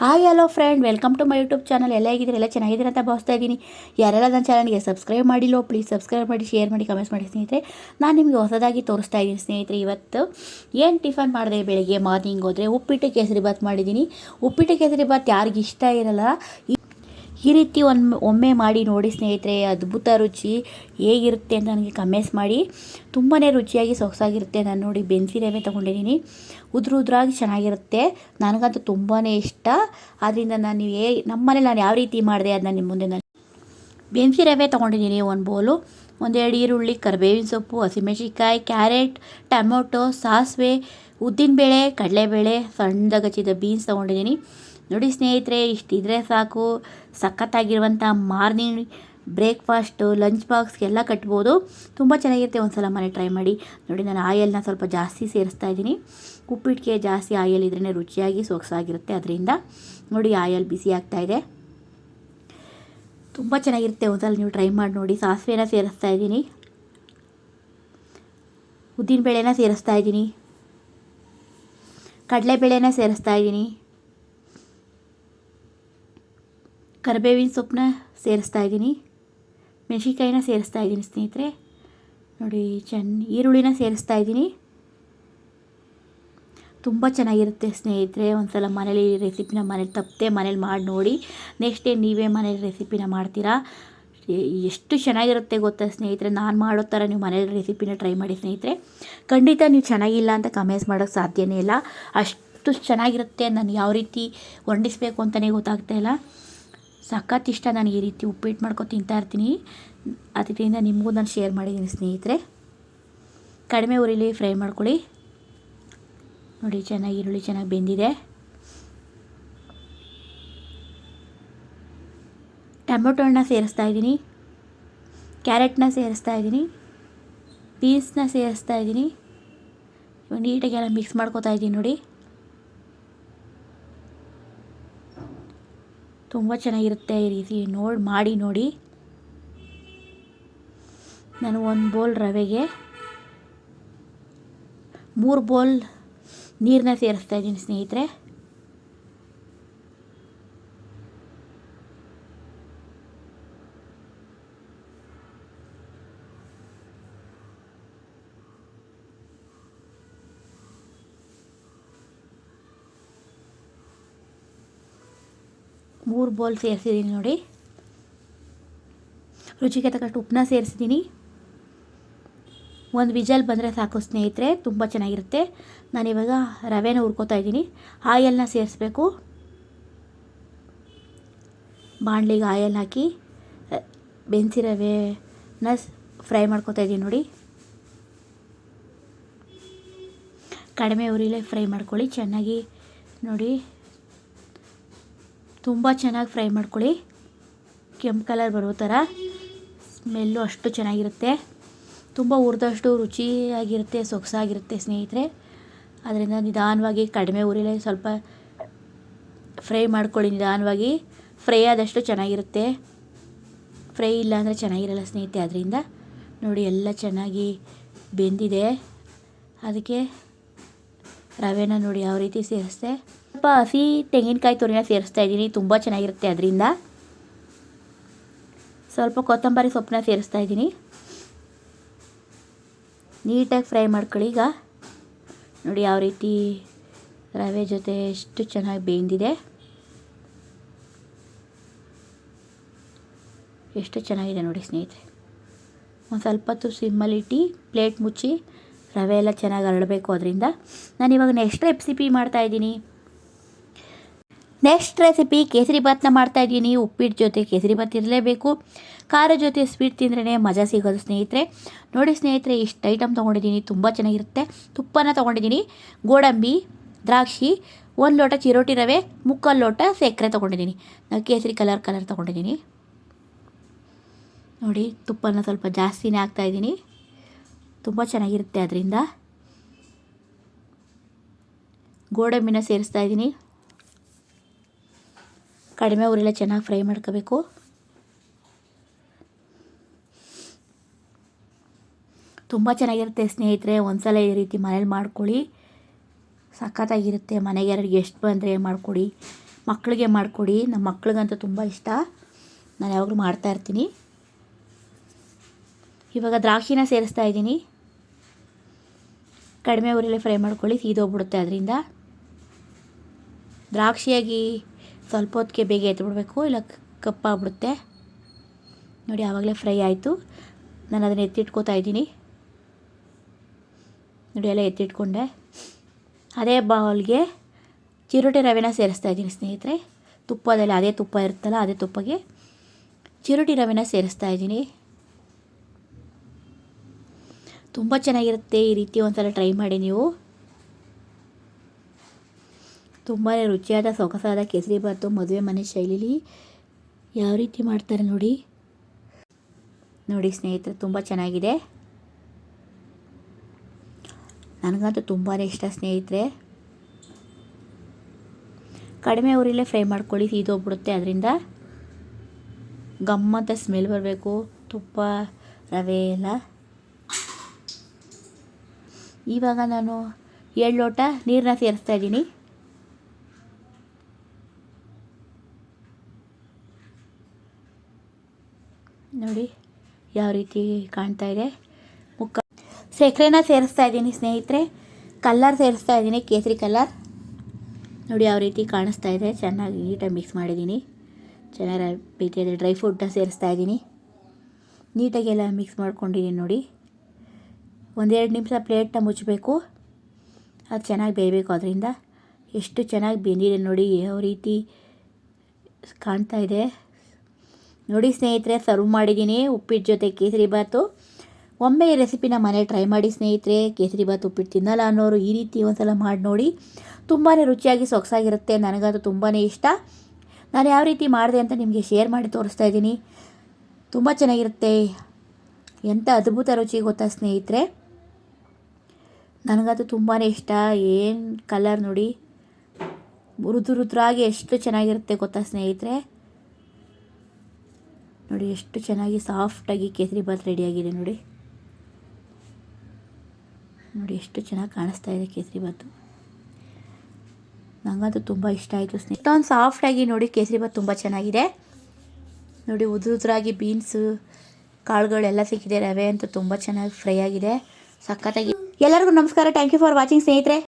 Hi hello friend welcome to my YouTube channel ಎಲ್ಲ ಹೇಗಿದ್ದೀರಿ? ಎಲ್ಲ ಚೆನ್ನಾಗಿದ್ದೀರ ಅಂತ ಭಾವಿಸ್ತಾ ಇದ್ದೀನಿ. ಯಾರೆಲ್ಲ ನನ್ನ ಚಾನಲ್ಗೆ ಸಬ್ಸ್ಕ್ರೈಬ್ ಮಾಡಿಲ್ಲೋ ಪ್ಲೀಸ್ ಸಬ್ಸ್ಕ್ರೈಬ್ ಮಾಡಿ ಶೇರ್ ಮಾಡಿ ಕಮೆಂಟ್ಸ್ ಮಾಡಿ ಸ್ನೇಹಿತರೆ. ನಾನು ನಿಮಗೆ ಹೊಸದಾಗಿ ತೋರಿಸ್ತಾ ಇದ್ದೀನಿ ಸ್ನೇಹಿತರೆ ಇವತ್ತು. ಏನು ಟಿಫನ್ ಮಾಡಿದೆ ಬೆಳಿಗ್ಗೆ? ಮಾರ್ನಿಂಗ್ ಹೋದರೆ ಉಪ್ಪಿಟ್ಟು ಕೇಸರಿ ಬಾತ್ ಮಾಡಿದ್ದೀನಿ. ಉಪ್ಪಿಟ್ಟು ಕೇಸರಿ ಬಾತ್ ಯಾರಿಗಿಷ್ಟ ಇರಲ್ಲ. ಈ- ರೀತಿ ಒಂದು ಒಮ್ಮೆ ಮಾಡಿ ನೋಡಿ ಸ್ನೇಹಿತರೆ, ಅದ್ಭುತ ರುಚಿ ಹೇಗಿರುತ್ತೆ ಅಂತ ನನಗೆ ಕಮೆಂಟ್ಸ್ ಮಾಡಿ. ತುಂಬಾ ರುಚಿಯಾಗಿ, ಸೊಗಸಾಗಿರುತ್ತೆ. ನಾನು ನೋಡಿ ಬೆನ್ಸಿ ರವೆ ತೊಗೊಂಡಿದ್ದೀನಿ. ಉದುರು ಉದ್ರಾಗಿ ಚೆನ್ನಾಗಿರುತ್ತೆ. ನನಗಂತೂ ತುಂಬಾ ಇಷ್ಟ. ಆದ್ದರಿಂದ ನಾನು ಏ ನಮ್ಮನೇಲಿ ನಾನು ಯಾವ ರೀತಿ ಮಾಡಿದೆ ಅದನ್ನ ನಿಮ್ಮ ಮುಂದೆ ನಾನು ಬೆನ್ಸಿ ರವೆ ತೊಗೊಂಡಿದ್ದೀನಿ ಒಂದು ಬೌಲು ಒಂದೆರಡು ಈರುಳ್ಳಿ, ಕರಿಬೇವಿನ ಸೊಪ್ಪು ಹಸಿಮೆಣಸಿಕಾಯಿ ಕ್ಯಾರೆಟ್, ಟೊಮೊಟೊ, ಸಾಸಿವೆ, ಉದ್ದಿನಬೇಳೆ, ಕಡಲೆಬೇಳೆ ಸಣ್ಣದಾಗಿ ಹಚ್ಚಿದ ಬೀನ್ಸ್ ತೊಗೊಂಡಿದ್ದೀನಿ. ನೋಡಿ ಸ್ನೇಹಿತರೆ, ಇಷ್ಟಿದ್ರೆ ಸಾಕು. ಸಖತ್ತಾಗಿರುವಂಥ ಮಾರ್ನಿಂಗ್ ಬ್ರೇಕ್ಫಾಸ್ಟು, ಲಂಚ್ ಬಾಕ್ಸ್ಗೆಲ್ಲ ಕಟ್ಬೋದು. ತುಂಬ ಚೆನ್ನಾಗಿರುತ್ತೆ ಒಂದು ಸಲ ಮನೆ ಟ್ರೈ ಮಾಡಿ. ನೋಡಿ, ನಾನು ಆಯಲ್ನ ಸ್ವಲ್ಪ ಜಾಸ್ತಿ ಸೇರಿಸ್ತಾ ಇದ್ದೀನಿ. ಉಪ್ಪಿಟ್ಟಿಗೆ ಜಾಸ್ತಿ ಆಯಲ್ ಇದ್ರೇ ರುಚಿಯಾಗಿ ಸೊಗಸಾಗಿರುತ್ತೆ. ಅದರಿಂದ ನೋಡಿ, ಆಯಲ್ ಬಿಸಿ ಆಗ್ತಾ ಇದೆ. ತುಂಬ ಚೆನ್ನಾಗಿರುತ್ತೆ, ಒಂದ್ಸಲ ನೀವು ಟ್ರೈ ಮಾಡಿ ನೋಡಿ. ಸಾಸಿವೆನ ಸೇರಿಸ್ತಾ ಇದ್ದೀನಿ. ಉದ್ದಿನಬೇಳೆನ ಸೇರಿಸ್ತಾ ಇದ್ದೀನಿ. ಕಡಲೆಬೇಳೆನ ಸೇರಿಸ್ತಾ ಇದ್ದೀನಿ. ಕರಿಬೇವಿನ ಸೊಪ್ಪನ್ನ ಸೇರಿಸ್ತಾ ಇದ್ದೀನಿ. ಮೆಣಸಿನ್ಕಾಯಿನ ಸೇರಿಸ್ತಾ ಇದ್ದೀನಿ ಸ್ನೇಹಿತರೆ. ನೋಡಿ ಚೆನ್ನ ಈರುಳ್ಳಿನ ಸೇರಿಸ್ತಾ ಇದ್ದೀನಿ. ತುಂಬ ಚೆನ್ನಾಗಿರುತ್ತೆ ಸ್ನೇಹಿತರೆ. ಒಂದ್ಸಲ ಮನೇಲಿ ರೆಸಿಪಿನ ಮನೇಲಿ ತಪ್ಪದೆ ಮನೇಲಿ ಮಾಡಿ ನೋಡಿ. ನೆಕ್ಸ್ಟ್ ಡೇ ನೀವೇ ಮನೇಲಿ ರೆಸಿಪಿನ ಮಾಡ್ತೀರಾ? ಎಷ್ಟು ಚೆನ್ನಾಗಿರುತ್ತೆ ಗೊತ್ತಾ ಸ್ನೇಹಿತರೆ? ನಾನು ಮಾಡೋ ಥರ ನೀವು ಮನೇಲಿ ರೆಸಿಪಿನ ಟ್ರೈ ಮಾಡಿ ಸ್ನೇಹಿತರೆ. ಖಂಡಿತ ನೀವು ಚೆನ್ನಾಗಿಲ್ಲ ಅಂತ ಕಮೆಂಟ್ಸ್ ಮಾಡೋಕ್ಕೆ ಸಾಧ್ಯನೇ ಇಲ್ಲ. ಅಷ್ಟು ಚೆನ್ನಾಗಿರುತ್ತೆ, ನಾನು ಯಾವ ರೀತಿ ಹೊಂಡಿಸ್ಬೇಕು ಅಂತಲೇ ಗೊತ್ತಾಗ್ತಾ ಇಲ್ಲ. ಸಖತ್ ಇಷ್ಟ ನನಗೆ ಈ ರೀತಿ ಉಪ್ಪಿಟ್ಟು ಮಾಡ್ಕೊ ತಿಂತಾ ಇರ್ತೀನಿ. ಅದರಿಂದ ನಿಮಗೂ ನಾನು ಶೇರ್ ಮಾಡಿದ್ದೀನಿ ಸ್ನೇಹಿತರೆ. ಕಡಿಮೆ ಉರಿಲಿ ಫ್ರೈ ಮಾಡ್ಕೊಳ್ಳಿ. ನೋಡಿ, ಚೆನ್ನಾಗಿ ಈರುಳ್ಳಿ ಚೆನ್ನಾಗಿ ಬೆಂದಿದೆ. ಟೊಮೊಟೊ ಹಣ್ಣ ಸೇರಿಸ್ತಾ ಇದ್ದೀನಿ. ಕ್ಯಾರೆಟ್ನ ಸೇರಿಸ್ತಾ ಇದ್ದೀನಿ. ಬೀನ್ಸ್ನ ಸೇರಿಸ್ತಾ ಇದ್ದೀನಿ. ಇವಾಗ ನೀಟಾಗಿ ಎಲ್ಲ ಮಿಕ್ಸ್ ಮಾಡ್ಕೊತಾ ಇದ್ದೀನಿ ನೋಡಿ. ತುಂಬ ಚೆನ್ನಾಗಿರುತ್ತೆ ಈ ರೀತಿ ನೋಡಿ, ಮಾಡಿ ನೋಡಿ. ನಾನು ಒಂದು ಬೌಲ್ ರವೆಗೆ ಮೂರು ಬೌಲ್ ನೀರನ್ನ ಸೇರಿಸ್ತಾ ಇದ್ದೀನಿ ಸ್ನೇಹಿತರೆ. ಮೂರು ಬೌಲ್ ಸೇರಿಸಿದ್ದೀನಿ ನೋಡಿ. ರುಚಿಗೆ ತಕ್ಕಷ್ಟು ಉಪ್ಪನ್ನ ಸೇರಿಸಿದ್ದೀನಿ ಒಂದು ವಿಜಲ್ ಬಂದರೆ ಸಾಕು ಸ್ನೇಹಿತರೆ, ತುಂಬ ಚೆನ್ನಾಗಿರುತ್ತೆ. ನಾನಿವಾಗ ರವೆನ ಹುರ್ಕೋತಾ ಇದ್ದೀನಿ. ಆಯಲ್ನ ಸೇರಿಸ್ಬೇಕು. ಬಾಣಲಿಗೆ ಆಯಲ್ ಹಾಕಿ ಬೆನ್ಸಿ ರವೆನ ಫ್ರೈ ಮಾಡ್ಕೋತಾ ಇದ್ದೀನಿ ನೋಡಿ. ಕಡಿಮೆ ಉರಿಲೇ ಫ್ರೈ ಮಾಡ್ಕೊಳ್ಳಿ, ಚೆನ್ನಾಗಿ ನೋಡಿ. ತುಂಬ ಚೆನ್ನಾಗಿ ಫ್ರೈ ಮಾಡ್ಕೊಳ್ಳಿ. ಕೆಂಪು ಕಲರ್ ಬರೋ ಥರ ಸ್ಮೆಲ್ಲು ಅಷ್ಟು ಚೆನ್ನಾಗಿರುತ್ತೆ. ತುಂಬ ಹುರಿದಷ್ಟು ರುಚಿಯಾಗಿರುತ್ತೆ, ಸೊಗಸಾಗಿರುತ್ತೆ ಸ್ನೇಹಿತರೆ. ಅದರಿಂದ ನಿಧಾನವಾಗಿ ಕಡಿಮೆ ಉರಿಲೇ, ಸ್ವಲ್ಪ ಫ್ರೈ ಮಾಡ್ಕೊಳ್ಳಿ ನಿಧಾನವಾಗಿ. ಫ್ರೈ ಆದಷ್ಟು ಚೆನ್ನಾಗಿರುತ್ತೆ. ಫ್ರೈ ಇಲ್ಲ ಅಂದರೆ ಚೆನ್ನಾಗಿರಲ್ಲ ಸ್ನೇಹಿತೆ ಅದರಿಂದ ನೋಡಿ ಎಲ್ಲ ಚೆನ್ನಾಗಿ ಬೆಂದಿದೆ. ಅದಕ್ಕೆ ರವೆನ ನೋಡಿ ಯಾವ ರೀತಿ ಸೇರಿಸ್ದೆ. ಸ್ವಲ್ಪ ಹಸಿ ತೆಂಗಿನಕಾಯಿ ತುರಿನ ಸೇರಿಸ್ತಾ ಇದ್ದೀನಿ. ತುಂಬ ಚೆನ್ನಾಗಿರುತ್ತೆ ಅದರಿಂದ. ಸ್ವಲ್ಪ ಕೊತ್ತಂಬರಿ ಸೊಪ್ಪನ್ನ ಸೇರಿಸ್ತಾ ಇದ್ದೀನಿ. ನೀಟಾಗಿ ಫ್ರೈ ಮಾಡ್ಕೊಳ್ಳಿ ಈಗ. ನೋಡಿ ಯಾವ ರೀತಿ ರವೆ ಜೊತೆ ಎಷ್ಟು ಚೆನ್ನಾಗಿ ಬೇಯ್ದಿದೆ ಎಷ್ಟು ಚೆನ್ನಾಗಿದೆ ನೋಡಿ ಸ್ನೇಹಿತರೆ. ಒಂದು ಸ್ವಲ್ಪ ಹೊತ್ತು ಸಿಮ್ಮಲ್ಲಿಟ್ಟು ಪ್ಲೇಟ್ ಮುಚ್ಚಿ ರವೆ ಎಲ್ಲ ಚೆನ್ನಾಗಿ ಹರಡಬೇಕು ಅದರಿಂದ. ನಾನು ಇವಾಗ ನೆಕ್ಸ್ಟ್ ರೆಸಿಪಿ ಮಾಡ್ತಾಯಿದ್ದೀನಿ ನೆಕ್ಸ್ಟ್ ರೆಸಿಪಿ ಕೇಸರಿ ಭಾತ್ನ ಮಾಡ್ತಾಯಿದ್ದೀನಿ ಉಪ್ಪಿಟ್ಟು ಜೊತೆ ಕೇಸರಿ ಭಾತ್ ಇರಲೇಬೇಕು. ಖಾರ ಜೊತೆ ಸ್ವೀಟ್ ತಿಂದ್ರೇ ಮಜಾ ಸಿಗೋದು ಸ್ನೇಹಿತರೆ. ನೋಡಿ ಸ್ನೇಹಿತರೆ, ಇಷ್ಟು ಐಟಮ್ ತೊಗೊಂಡಿದ್ದೀನಿ. ತುಂಬ ಚೆನ್ನಾಗಿರುತ್ತೆ. ತುಪ್ಪನ ತೊಗೊಂಡಿದ್ದೀನಿ. ಗೋಡಂಬಿ, ದ್ರಾಕ್ಷಿ, ಒಂದು ಲೋಟ ಚಿರೋಟಿ ರವೆ, ಮುಕ್ಕಾಲು ಲೋಟ ಸಕ್ಕರೆ ತೊಗೊಂಡಿದ್ದೀನಿ. ನಾವು ಕೇಸರಿ ಕಲರ್ ಕಲರ್ ತೊಗೊಂಡಿದ್ದೀನಿ. ನೋಡಿ ತುಪ್ಪನ ಸ್ವಲ್ಪ ಜಾಸ್ತಿನೇ ಹಾಕ್ತಾಯಿದ್ದೀನಿ ತುಂಬ ಚೆನ್ನಾಗಿರುತ್ತೆ ಅದರಿಂದ. ಗೋಡಂಬಿನ ಸೇರಿಸ್ತಾ ಇದ್ದೀನಿ. ಕಡಿಮೆ ಊರಿಲ್ಲ ಚೆನ್ನಾಗಿ ಫ್ರೈ ಮಾಡ್ಕೋಬೇಕು. ತುಂಬ ಚೆನ್ನಾಗಿರುತ್ತೆ ಸ್ನೇಹಿತರೆ, ಒಂದ್ಸಲ ಈ ರೀತಿ ಮನೇಲಿ ಮಾಡ್ಕೊಳ್ಳಿ. ಸಖತ್ತಾಗಿರುತ್ತೆ ಮನೆಗೆ ಯಾರು ಎಷ್ಟು ಬಂದರೆ ಮಾಡಿಕೊಡಿ ಮಕ್ಕಳಿಗೆ ಮಾಡಿಕೊಡಿ. ನಮ್ಮ ಮಕ್ಳಿಗಂತೂ ತುಂಬ ಇಷ್ಟ. ನಾನು ಯಾವಾಗಲೂ ಮಾಡ್ತಾ ಇರ್ತೀನಿ. ಇವಾಗ ದ್ರಾಕ್ಷಿನ ಸೇರಿಸ್ತಾ ಇದ್ದೀನಿ. ಕಡಿಮೆ ಉರಿಲಿ ಫ್ರೈ ಮಾಡ್ಕೊಳ್ಳಿ, ಸೀದೋಗ್ಬಿಡುತ್ತೆ ಅದರಿಂದ. ದ್ರಾಕ್ಷಿಯಾಗಿ ಸ್ವಲ್ಪ ಹೊತ್ತಿಗೆ ಬೇಗ ಎತ್ಬಿಡ್ಬೇಕು ಇಲ್ಲ ಕಪ್ಪಾಗ್ಬಿಡುತ್ತೆ ನೋಡಿ, ಆವಾಗಲೇ ಫ್ರೈ ಆಯಿತು. ನಾನು ಅದನ್ನು ಎತ್ತಿಟ್ಕೋತಾ ಇದ್ದೀನಿ. ನೋಡಿ, ಎಲ್ಲ ಎತ್ತಿಟ್ಕೊಂಡೆ. ಅದೇ ಬೌಲ್ಗೆ ಚಿರೋಟಿ ರವೆನ ಸೇರಿಸ್ತಾ ಇದ್ದೀನಿ ಸ್ನೇಹಿತರೆ. ತುಪ್ಪದಲ್ಲಿ ಅದೇ ತುಪ್ಪ ಇರುತ್ತಲ್ಲ, ಅದೇ ತುಪ್ಪಗೆ ಚಿರೋಟಿ ರವೆನ ಸೇರಿಸ್ತಾ ಇದ್ದೀನಿ. ತುಂಬ ಚೆನ್ನಾಗಿರುತ್ತೆ ಈ ರೀತಿ ಒಂದು ಸಲ ಟ್ರೈ ಮಾಡಿ ನೀವು. ತುಂಬಾ ರುಚಿಯಾದ, ಸೊಗಸಾದ ಕೇಸರಿಬಾತು ಮದುವೆ ಮನೆ ಶೈಲಿಲಿ ಯಾವ ರೀತಿ ಮಾಡ್ತಾರೆ ನೋಡಿ. ನೋಡಿ ಸ್ನೇಹಿತರೆ, ತುಂಬ ಚೆನ್ನಾಗಿದೆ. ನನಗಂತೂ ತುಂಬಾ ಇಷ್ಟ ಸ್ನೇಹಿತರೆ. ಕಡಿಮೆ ಊರಿಲ್ಲೇ ಫ್ರೈ ಮಾಡ್ಕೊಳ್ಳಿ, ಸೀದೋಗ್ಬಿಡುತ್ತೆ. ಅದರಿಂದ ಗಮ್ಮಂತ ಸ್ಮೆಲ್ ಬರಬೇಕು, ತುಪ್ಪ, ರವೆ ಎಲ್ಲ. ಇವಾಗ ನಾನು ಏಳು ಲೋಟ ನೀರನ್ನ ಸೇರಿಸ್ತಾ ಇದ್ದೀನಿ. ನೋಡಿ ಯಾವ ರೀತಿ ಕಾಣ್ತಾ ಇದೆ. ಮುಖ ಸಕ್ಕರೆನ ಸೇರಿಸ್ತಾ ಇದ್ದೀನಿ ಸ್ನೇಹಿತರೆ. ಕಲ್ಲರ್ ಸೇರಿಸ್ತಾ ಇದ್ದೀನಿ, ಕೇಸರಿ ಕಲ್ಲರ್ ನೋಡಿ ಯಾವ ರೀತಿ ಕಾಣಿಸ್ತಾ ಇದೆ. ಚೆನ್ನಾಗಿ ನೀಟಾಗಿ ಮಿಕ್ಸ್ ಮಾಡಿದ್ದೀನಿ. ಚೆನ್ನಾಗಿ ರೀತಿಯಾದ ಡ್ರೈ ಫ್ರೂಟ್ನ ಸೇರಿಸ್ತಾ ಇದ್ದೀನಿ. ನೀಟಾಗಿ ಎಲ್ಲ ಮಿಕ್ಸ್ ಮಾಡ್ಕೊಂಡಿದ್ದೀನಿ ನೋಡಿ. ಒಂದೆರಡು ನಿಮಿಷ ಪ್ಲೇಟ್ನ ಮುಚ್ಚಬೇಕು. ಅದು ಚೆನ್ನಾಗಿ ಬೇಯಬೇಕು ಅದರಿಂದ. ಎಷ್ಟು ಚೆನ್ನಾಗಿ ಬೆಂದಿದೆ ನೋಡಿ ಯಾವ ರೀತಿ ಕಾಣ್ತಾ ಇದೆ. ನೋಡಿ ಸ್ನೇಹಿತರೆ ಸರ್ವ್ ಮಾಡಿದ್ದೀನಿ. ಉಪ್ಪಿಟ್ಟು ಜೊತೆ ಕೇಸರಿ ಬಾತು ಒಮ್ಮೆ ಈ ರೆಸಿಪಿನ ಮನೆ ಟ್ರೈ ಮಾಡಿ ಸ್ನೇಹಿತರೆ, ಕೇಸರಿ ಬಾತ್ ಉಪ್ಪಿಟ್ಟು ತಿನ್ನಲ್ಲ ಅನ್ನೋರು ಈ ರೀತಿ ಒಂದ್ಸಲ ಮಾಡಿ ನೋಡಿ. ತುಂಬಾ ರುಚಿಯಾಗಿ, ಸೊಗಸಾಗಿರುತ್ತೆ. ನನಗದು ತುಂಬಾ ಇಷ್ಟ. ನಾನು ಯಾವ ರೀತಿ ಮಾಡಿದೆ ಅಂತ ನಿಮಗೆ ಶೇರ್ ಮಾಡಿ ತೋರಿಸ್ತಾ ಇದ್ದೀನಿ. ತುಂಬ ಚೆನ್ನಾಗಿರುತ್ತೆ. ಎಂಥ ಅದ್ಭುತ ರುಚಿ ಗೊತ್ತಾ ಸ್ನೇಹಿತರೆ? ನನಗದು ತುಂಬಾ ಇಷ್ಟ. ಏನು ಕಲರ್ ನೋಡಿ. ರುದ್ರ ರುದ್ರಾಗಿ ಎಷ್ಟು ಚೆನ್ನಾಗಿರುತ್ತೆ ಗೊತ್ತಾ ಸ್ನೇಹಿತರೆ? ನೋಡಿ ಎಷ್ಟು ಚೆನ್ನಾಗಿ ಸಾಫ್ಟಾಗಿ ಕೇಸರಿ ಬಾತ್ ರೆಡಿಯಾಗಿದೆ ನೋಡಿ. ನೋಡಿ ಎಷ್ಟು ಚೆನ್ನಾಗಿ ಕಾಣಿಸ್ತಾ ಇದೆ ಕೇಸರಿ ಬಾತು. ನನಗಂತೂ ತುಂಬ ಇಷ್ಟ ಆಯಿತು ಸ್ನೇಹಿತ ಒಂದು ಸಾಫ್ಟಾಗಿ ನೋಡಿ ಕೇಸರಿ ಬಾತ್ ತುಂಬ ಚೆನ್ನಾಗಿದೆ. ನೋಡಿ ಉದುರು ಉದ್ರಾಗಿ ಬೀನ್ಸು, ಕಾಳುಗಳೆಲ್ಲ ಸಿಕ್ಕಿದೆ, ರವೆ ಅಂತೂ ತುಂಬ ಚೆನ್ನಾಗಿ ಫ್ರೈ ಆಗಿದೆ. ಸಖತ್ತಾಗಿ ಎಲ್ಲರಿಗೂ ನಮಸ್ಕಾರ. ಥ್ಯಾಂಕ್ ಯು ಫಾರ್ ವಾಚಿಂಗ್ ಸ್ನೇಹಿತರೆ.